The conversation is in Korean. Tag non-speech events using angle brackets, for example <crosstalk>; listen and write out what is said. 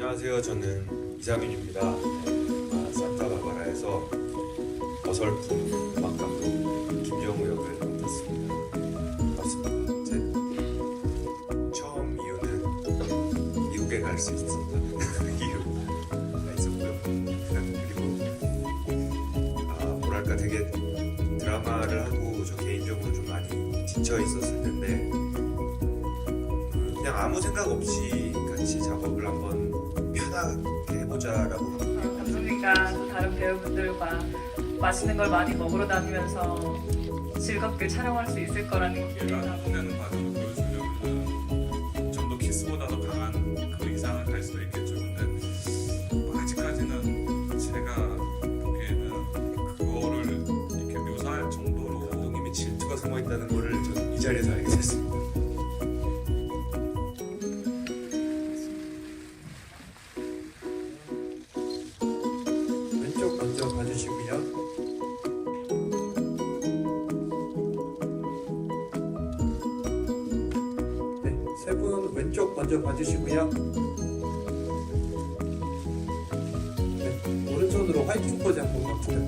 안녕하세요. 저는 이상윤입니다. 아, 산타바바라에서 어설픈 음악 감독 김정우 역을 맡았습니다. 반갑습니다. 제 처음 이유는 미국에 갈 수 있었다는 <laughs> 이유가 있었고요. 그리고 아, 뭐랄까 되게 드라마를 하고 저 개인적으로 좀 많이 지쳐 있었을 텐데 그냥 아무 생각 없이 같이 작업을 한번 해보자라고 감독님과 또 다른 배우분들과 맛있는 걸 많이 먹으러 다니면서 즐겁게 촬영할 수 있을 거라는 얘가 기대가 혼내는 과정을 보여주려면 좀 더 키스보다 더 강한 그 이상을 갈 수도 있겠죠. 근데 뭐 아직까지는 제가 보기에는 그거를 이렇게 묘사할 정도로 감독님이 질투가 숨어 있다는 거를 저는 이 자리에서 알게 됐습니다. 주시고요. 네, 세 분 왼쪽 먼저 봐주시고요. 네, 오른손으로 화이팅 포즈 한 번만 부탁드리겠습니다.